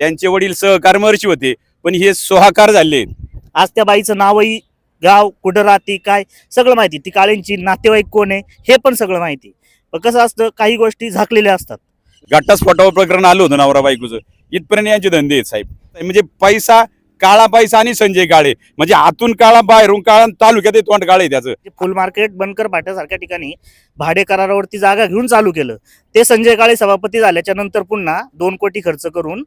त्यांचे वडील सहकर्मवर्षी होते पण हे सोहाकार झाले. आज त्या बाईचं नावही गाव कुठं राहते काय सगळं माहिती. ती काळींची नातेवाईक कोण आहे हे पण सगळं माहिती. पण कसं असतं काही गोष्टी झाकलेल्या असतात. घटस्फोटावर प्रकरण आलं होतं नवरा बायकोचं. इथपर्यंत यांचे धंदे आहेत साहेब. म्हणजे पैसा काळा पैसा आणि संजय काळे. म्हणजे आतून काळा बाहेरून काळा तालुक्यात तोंड काळे त्याचं. फुल मार्केट बनकर फाट्यासारख्या ठिकाणी भाडे करारावरती जागा घेऊन चालू केलं. ते संजय काळे सभापती झाल्याच्यानंतर पुन्हा दोन कोटी खर्च करून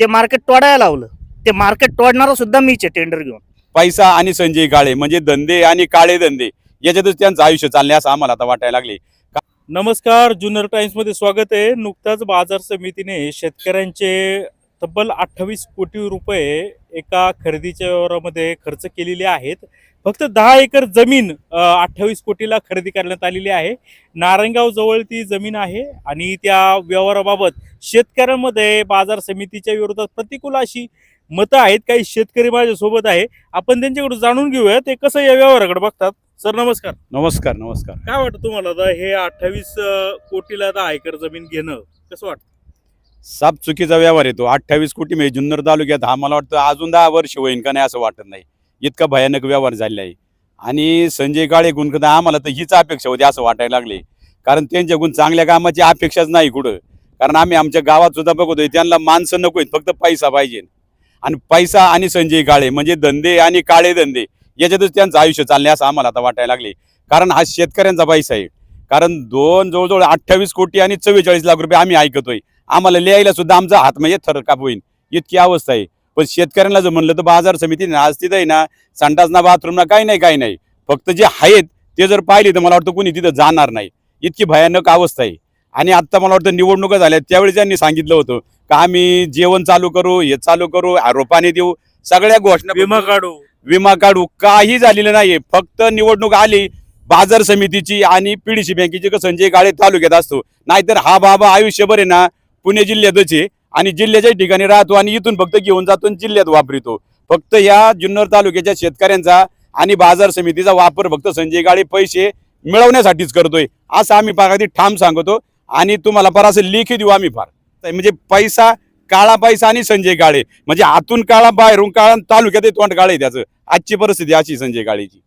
ते मार्केट तोडायला लावलं. ते मार्केट तोडणारा सुद्धा मीच आहे टेंडर घेऊन. पैसा आणि संजय काळे म्हणजे धंदे आणि काळे धंदे याच्यातच त्यांचं आयुष्य चालले असं आम्हाला आता वाटायला लागले. नमस्कार जुन्नर टाइम्समध्ये स्वागत आहे. नुकताच बाजार समितीने शेतकऱ्यांचे तब्बल अठ्ठावीस कोटी रुपये एका खरेदीच्या व्यवहारामध्ये खर्च केलेले आहेत. फक्त दहा एकर जमीन अठ्ठावीस कोटीला खरेदी करण्यात आलेली आहे. नारायणगाव जवळ ती जमीन आहे आणि त्या व्यवहाराबाबत शेतकऱ्यांमध्ये बाजार समितीच्या विरोधात प्रतिकूल अशी मतं आहेत. काही शेतकरी माझ्यासोबत आहे. आपण त्यांच्याकडून जाणून घेऊया. ते कसं या व्यवहाराकडे बघतात? सर नमस्कार. नमस्कार नमस्कार. काय वाटतं तुम्हाला? हे अठ्ठावीस कोटीला दहा एकर जमीन घेणं कसं वाटतं? साप चुकीचा व्यवहार येतो. अठ्ठावीस कोटी म्हणजे जुन्नर तालुक्यात हा मला वाटतं अजून दहा वर्ष होईन का नाही असं वाटत नाही. इतका भयानक व्यवहार झालेला आहे. आणि संजय काळे गुणकदा आम्हाला तर हीच अपेक्षा होती असं वाटायला लागले. कारण त्यांच्या गुण चांगल्या कामाची अपेक्षाच नाही कुठं. कारण आम्ही आमच्या गावात सुद्धा बघतोय त्यांना माणसं नको फक्त पैसा पाहिजे. आणि पैसा आणि संजय काळे म्हणजे धंदे आणि काळे धंदे याच्यातच त्यांचं आयुष्य चालले असं आम्हाला आता वाटायला लागले. कारण हा शेतकऱ्यांचा पैसा आहे. कारण दोन जवळजवळ अठ्ठावीस कोटी आणि चव्वेचाळीस लाख रुपये आम्ही ऐकतोय. आम्हाला लिहायला सुद्धा आमचा हात म्हणजे थर काप होईल इतकी अवस्था आहे. पण शेतकऱ्यांना जर म्हणलं तर बाजार समितीने आज तिथं आहे ना संडास ना बाथरूम ना काही नाही काही नाही. फक्त जे आहेत ते जर पाहिले तर मला वाटतं कोणी तिथं जाणार नाही. इतकी भयानक अवस्था आहे. आणि आत्ता मला वाटतं निवडणुका झाल्या त्यावेळी त्यांनी सांगितलं होतं का आम्ही जेवण चालू करू हे चालू करू आरोपाने देऊ सगळ्या घोषणा विमा काढू. विमा काढू. काही झालेलं नाहीये. फक्त निवडणूक आली बाजार समितीची आणि पीडीसी बँकेची का संजय काळे तालुक्यात असतो. नाहीतर हा बाबा आयुष्यभर आहे ना पुणे जिल्ह्यातच आहे. आणि जिल्ह्याच्या ठिकाणी राहतो आणि इथून फक्त घेऊन जातो आणि जिल्ह्यात वापरितो. फक्त या जुन्नर तालुक्याच्या शेतकऱ्यांचा आणि बाजार समितीचा वापर फक्त संजय काळे पैसे मिळवण्यासाठीच करतोय. असं आम्ही फार ठाम सांगतो. आणि तुम्हाला फार असं लेखी देऊ आम्ही फार. म्हणजे पैसा काळा पैसा आणि संजय काळे म्हणजे आतून काळा बाहेरून काळा तालुक्यात तोंड काळे त्याचं. आजची परिस्थिती अशी संजय काळेची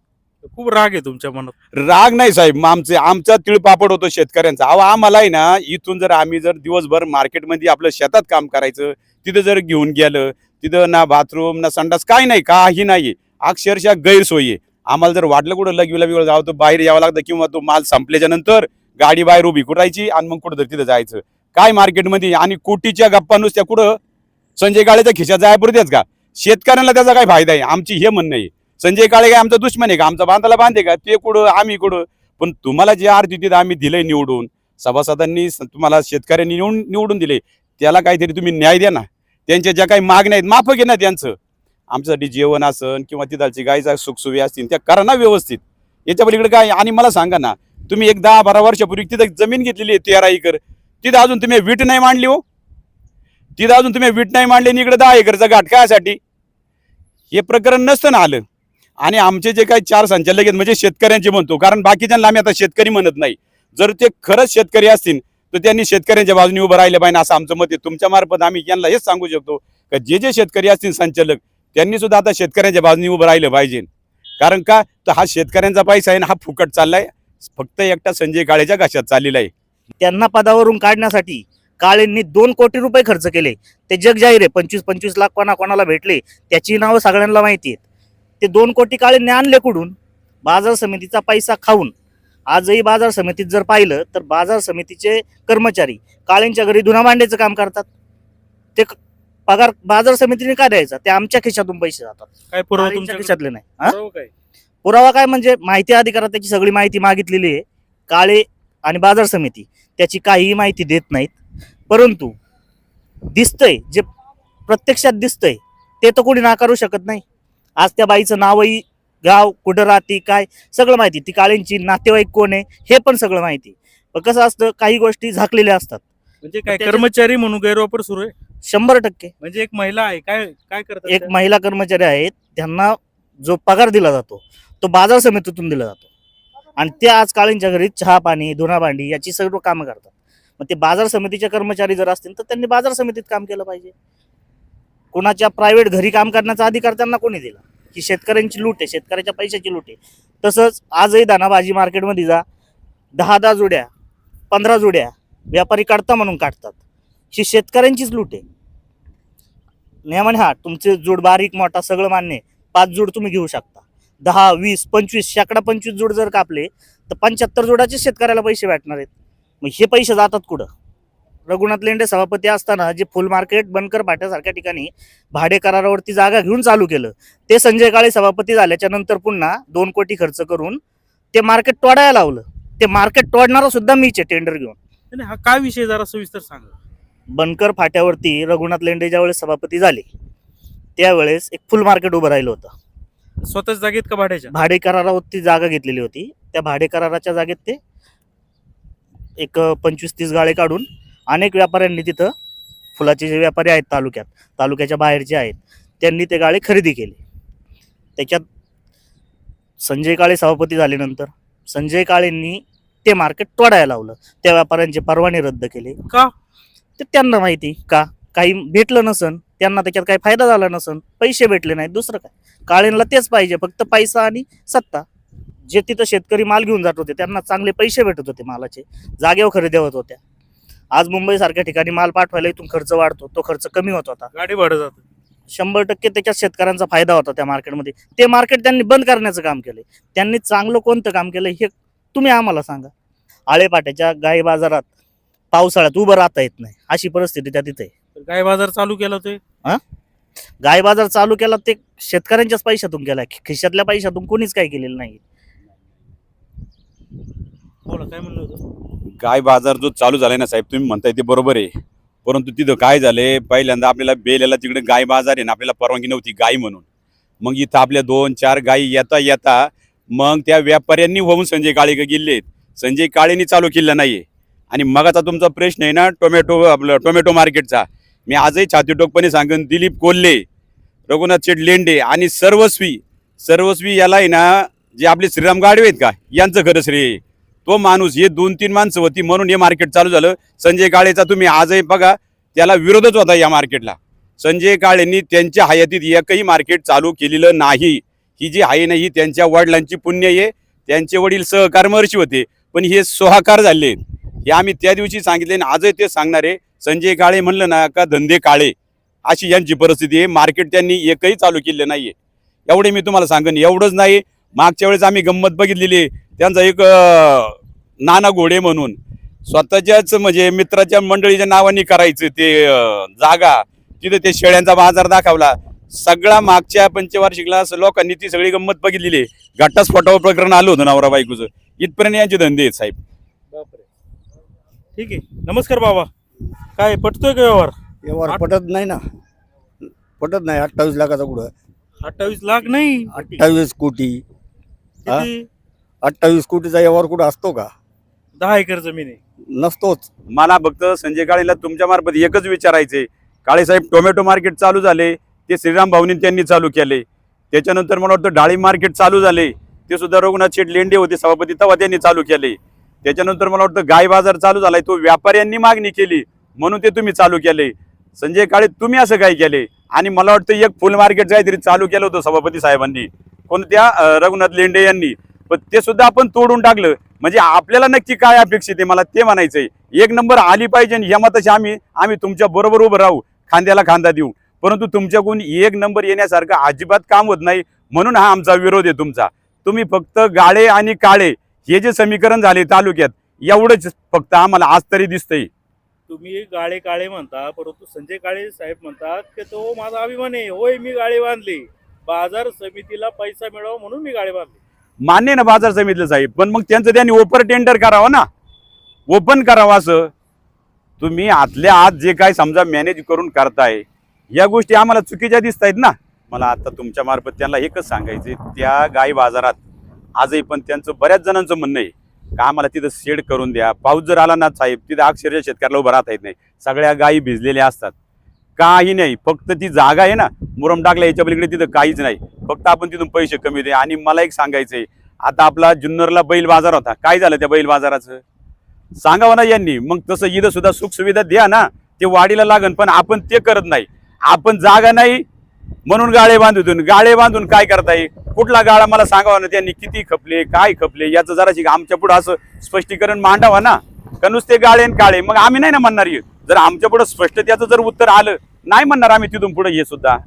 खूप राग आहे तुमच्या मनात. राग नाही साहेब मग आमचे आमचा तिळपापड होतो शेतकऱ्यांचा. अहो आम्हाला आहे ना इथून जर आम्ही जर दिवसभर मार्केटमध्ये आपलं शेतात काम करायचं तिथं जर घेऊन गेलं तिथं ना बाथरूम ना संडास काही नाही काही नाही अक्षरशः गैरसोयी आहे. आम्हाला जर वाटलं कुठं लगविला बिगळ जावं तर बाहेर यावं लागतं किंवा तो माल संपल्याच्या नंतर गाडी बाहेर उभी कुठायची आणि मग कुठं तिथं जायचं. काय मार्केटमध्ये? आणि कोटीच्या गप्पा नुसत्या कुठं? संजय गाळेच्या खिशात जायपुरतेच का? शेतकऱ्यांना त्याचा काय फायदा आहे. आमची हे म्हणणं आहे. संजय काळे काय आमचा दुश्मन आहे का? आमचा बांधाला बांधे का? ते कुठं? आम्ही कुठं? पण तुम्हाला जे आरती तिथं आम्ही दिलंय निवडून सभासदांनी तुम्हाला शेतकऱ्यांनी निवडून निवडून दिले त्याला काहीतरी तुम्ही न्याय द्या ना. त्यांच्या ज्या काही मागण्या आहेत माफक घे ना त्यांचं. आमच्यासाठी जेवण असन किंवा तिथालची गायचा सुखसुवी असतील त्या करा ना व्यवस्थित. याच्या पलीकडे काय? आणि मला सांगा ना तुम्ही एक दहा बारा वर्षापूर्वी तिथं जमीन घेतलेली आहे तेरा एकर तिथं अजून तुम्ही वीट नाही मांडली हो. तिथं अजून तुम्ही वीट नाही मांडली आणि इकडे दहा एकरचा घाट कायसाठी? हे प्रकरण नसतं ना आलं. आणि आमचे जे काही चार संचालक आहेत म्हणजे शेतकऱ्यांचे म्हणतो. कारण बाकीच्यांना आम्ही आता शेतकरी म्हणत नाही. जर ते खरंच शेतकरी असतील तर त्यांनी शेतकऱ्यांच्या बाजूने उभं राहिलं पाहिजे असं आमचं मत आहे. तुमच्या मार्फत आम्ही यांना हेच सांगू शकतो का जे जे शेतकरी असतील संचालक त्यांनी सुद्धा आता शेतकऱ्यांच्या बाजूने उभं राहिलं पाहिजे. कारण का? तर हा शेतकऱ्यांचा पैसा आहे ना हा फुकट चाललाय. फक्त एकटा संजय काळेच्या घशात चाललेला आहे. त्यांना पदावरून काढण्यासाठी काळेंनी दोन कोटी रुपये खर्च केले. ते जग जाहीर आहे. पंचवीस पंचवीस लाख कोणा कोणाला भेटले त्याची नावं सगळ्यांना माहिती आहेत. ते दोन कोटी काळेंनी आणले कुठून? बाजार समितीचा पैसा खाऊन. आजही बाजार समितीत जर पाहिलं तर बाजार समितीचे कर्मचारी काळेंच्या घरी धुना मांडायचं काम करतात. ते पगार बाजार समितीने काय द्यायचा? ते आमच्या खिशातून पैसे जातात. काय पुरावा तुमच्या खिशातले नाही. हा? पुरावा काय म्हणजे माहिती अधिकारात त्याची सगळी माहिती मागितलेली आहे. काळे आणि बाजार समिती त्याची काहीही माहिती देत नाहीत. परंतु दिसतंय जे प्रत्यक्षात दिसतंय ते तर कोणी नाकारू शकत नाही. आज त्या बाईचं नावही गाव कुठं राहते काय? सगळं माहिती. ती काळींची नातेवाईक कोण आहे हे पण सगळं माहिती. पण कसं असतं काही गोष्टी झाकलेल्या असतात. म्हणजे काय त्याच्या- कर्मचारी म्हणून गैरवापर सुरू आहे? शंभर टक्के. म्हणजे एक महिला आहे काय काय करतात एक त्या? महिला कर्मचारी आहेत त्यांना जो पगार दिला जातो तो बाजार समितीतून दिला जातो. आणि ते आज काळींच्या घरी चहा पाणी धुना भांडी याची सर्व कामं करतात. मग ते बाजार समितीचे कर्मचारी जर असतील तर त्यांनी बाजार समितीत काम केलं पाहिजे. कोणाच्या प्रायव्हेट घरी काम करण्याचा अधिकार त्यांना कोणी दिला? की शेतकऱ्यांची लूट आहे शेतकऱ्याच्या पैशाची लूट आहे. तसंच आजही दानाबाजी मार्केटमध्ये जा दहा दहा जोड्या पंधरा जोड्या व्यापारी काढता म्हणून काढतात. ही शेतकऱ्यांचीच लूट आहे. नियमाने हा तुमचे जोड बारीक मोठा सगळं मान्य आहे. पाच जोड तुम्ही घेऊ शकता. दहा वीस पंचवीस शेकडा पंचवीस जोड जर कापले तर पंच्याहत्तर जोडाचे शेतकऱ्याला पैसे भेटणार आहेत. मग हे पैसे जातात कुठं? रघुनाथ लेंडे सभापती असताना जे फुल मार्केट बनकर फाट्यासारख्या ठिकाणी भाडे करारावरती जागा घेऊन चालू केलं. ते संजय काळे सभापती झाल्याच्यानंतर पुन्हा दोन कोटी खर्च करून ते मार्केट तोडायला लावलं. ते मार्केट तोडणारा सुद्धा मीच आहे टेंडर घेऊन. हा काय विषय जरा सविस्तर सांगा. बनकर फाट्यावरती रघुनाथ लेंडे ज्यावेळेस सभापती झाले त्यावेळेस एक फुल मार्केट उभं राहिलं होतं. स्वतःच जागेत का भाड्याच्या? भाडे करारावरती जागा घेतलेली होती. त्या भाडे कराराच्या जागेत ते एक पंचवीस तीस गाळे काढून अनेक व्यापाऱ्यांनी तिथं फुलाचे जे व्यापारी आहेत तालुक्यात तालुक्याच्या बाहेरचे आहेत त्यांनी ते गाळे खरेदी केले. त्याच्यात संजय काळे सभापती झाल्यानंतर संजय काळेंनी ते मार्केट तोडायला लावलं. त्या व्यापाऱ्यांचे परवाने रद्द केले. का? ते त्यांना माहिती का? काही भेटलं नसन त्यांना त्याच्यात काही फायदा झाला नसन पैसे भेटले नाहीत दुसरं काय? काळेंना तेच पाहिजे फक्त पैसा आणि सत्ता. जे तिथं शेतकरी माल घेऊन जात होते त्यांना चांगले पैसे भेटत होते मालाचे जागेवर खरेदी होत होत्या. आज मुंबईसारख्या ठिकाणी माल पाठवायला इथून खर्च वाढतो तो खर्च कमी होत होता. गाडी भाडं जात. शंभर टक्के त्याच्यात शेतकऱ्यांचा फायदा होता त्या मार्केटमध्ये. ते मार्केट त्यांनी बंद करण्याचं काम केलंय. त्यांनी चांगलं कोणतं काम केलं हे तुम्ही आम्हाला सांगा. आळेपाट्याच्या गाई बाजारात पावसाळ्यात उभं राहता येत नाही. अशी परिस्थिती त्या तिथे. गाय बाजार चालू केला ते गाय बाजार चालू केला ते शेतकऱ्यांच्याच पैशातून केला खिशातल्या पैशातून कोणीच काही केलेलं नाही बोला काय म्हणलं होतं? गाय बाजार जो चालू झालाय ना साहेब तुम्ही म्हणताय ते बरोबर आहे. परंतु तिथं काय झालंय पहिल्यांदा आपल्याला बेल्याला तिकडे गाय बाजार आहे ना आपल्याला परवानगी नव्हती गाय म्हणून. मग इथं आपल्या दोन चार गायी येता येता मग त्या व्यापाऱ्यांनी होऊन संजय काळे गेलेत संजय काळेंनी चालू केलं नाहीये. आणि मग आता तुमचा प्रश्न आहे ना टोमॅटो आपलं टोमॅटो मार्केटचा. मी आजही छातीटोकपणे सांगेन दिलीप कोल्हे रघुनाथ शेठ लेंडे आणि सर्वस्वी सर्वस्वी याला आहे ना जे आपले श्रीराम गाडवे आहेत का यांचं खरं श्रेय आहे. तो माणूस हे दोन तीन माणसं होती म्हणून हे मार्केट चालू झालं. संजय काळेचा तुम्ही आजही बघा त्याला विरोधच होता या मार्केटला संजय काळेंनी त्यांच्या हयातीत एकही मार्केट चालू केलेलं नाही. ही जी आहे ना ही त्यांच्या वडिलांची पुण्य आहे. त्यांचे वडील सहकारमर्षी होते पण हे सोहाकार झाले. हे आम्ही त्या दिवशी सांगितले आणि आजही ते सांगणार आहे. संजय काळे म्हणलं ना का धंदे काळे. अशी यांची परिस्थिती आहे. मार्केट त्यांनी एकही चालू केले नाही एवढे मी तुम्हाला सांगेन. एवढंच नाही. मागच्या वेळेस आम्ही गंमत बघितलेली आहे. त्यांचा एक नाना घोडे म्हणून स्वतःच्याच म्हणजे मित्राच्या मंडळीच्या नावाने करायचं ते जागा. तिथे ते शेळ्यांचा बाजार दाखवला. सगळा मागच्या पंचवार्षिकला लोकांनी ती सगळी गंमत बघितलेली घटस्फोटावर प्रकरण आलं होतं नवरा बायकोचं. इथपर्यंत यांचे धंदे आहेत साहेब. बापरे. ठीक आहे. नमस्कार बाबा. काय पटतोय का व्यवहार? व्यवहार पटत नाही ना. पटत नाही. अठ्ठावीस लाखाचा कुठं? अठ्ठावीस लाख नाही. अठ्ठावीस कोटी? किती? अठ्ठावीस कोटीचा व्यवहार कुठं असतो का? दहा एकर जमीन आहे. नसतोच. मला फक्त संजय काळेला तुमच्या मार्फत एकच विचारायचे काळे साहेब टोमॅटो मार्केट चालू झाले ते श्रीराम भाऊनी त्यांनी चालू केले. त्याच्यानंतर मला वाटतं डाळिंब मार्केट चालू झाले ते सुद्धा रघुनाथ शेठ लेंडे होते सभापती तेव्हा त्यांनी चालू केले. त्याच्यानंतर मला वाटतं गाय बाजार चालू झालाय तो व्यापाऱ्यांनी मागणी केली म्हणून ते तुम्ही चालू केले. संजय काळे तुम्ही असं काय केले? आणि मला वाटतं एक फुल मार्केट काहीतरी चालू केलं होतं सभापती साहेबांनी. कोणत्या? रघुनाथ लेंडे यांनी. पण ते सुद्धा आपण तोडून टाकलं. म्हणजे आपल्याला नक्की काय अपेक्षित आहे मला ते म्हणायचंय. एक नंबर आली पाहिजे आणि या मताशी आम्ही आम्ही तुमच्या बरोबर उभं राहू. खांद्याला खांदा देऊ. परंतु तुमच्याकडून एक नंबर येण्यासारखं अजिबात काम होत नाही. म्हणून हा आमचा विरोध आहे तुमचा. तुम्ही फक्त गाळे आणि काळे हे जे समीकरण झाले तालुक्यात एवढंच फक्त आम्हाला आज तरी दिसतंय. तुम्ही गाळे काळे म्हणता परंतु संजय काळे साहेब म्हणतात की तो माझा अभिमान आहे. होय मी गाळे बांधली. बाजार समितीला पैसा मिळावा म्हणून मी गाळे बांधली. मान्य ना बाजार समितीला साहेब पण मग त्यांचं त्यांनी ओपर टेंडर करावं ना. ओपन करावं असं. तुम्ही आतल्या आत जे काय समजा मॅनेज करून करताय या गोष्टी आम्हाला चुकीच्या दिसत आहेत ना. मला आता तुमच्या मार्फत त्यांना एकच सांगायचे त्या गाय बाजारात आजही पण त्यांचं बऱ्याच जणांचं म्हणणं आहे का आम्हाला तिथं शेड करून द्या. पाऊस जर आला ना साहेब तिथं अक्षरशः शेतकऱ्याला उभं राहता येत नाही. सगळ्या गायी भिजलेल्या असतात. काही नाही. फक्त ती जागा आहे ना मुरम टाकला याच्या पलीकडे तिथं काहीच नाही. फक्त आपण तिथून पैसे कमी दे. आणि मला एक सांगायचं आहे आता आपला जुन्नरला बैल बाजार होता. काय झालं त्या बैल बाजाराचं? सांगावं ना यांनी. मग तसं इथं सुद्धा सुखसुविधा द्या ना. ते वाढीला लागन पण आपण ते करत नाही. आपण जागा नाही म्हणून गाळे बांधून. गाळे बांधून काय करता येईल कुठला गाळा मला सांगावा ना त्यांनी? किती खपले काय खपले? याचं जराशी आमच्या पुढं असं स्पष्टीकरण मांडावा ना. का नुसते गाळे आणि काळे? मग आम्ही नाही ना म्हणणार येत जर आमच्या पुढे स्पष्टतेचं जर उत्तर आलं नाही म्हणणार आम्ही तिथून पुढे हे सुद्धा.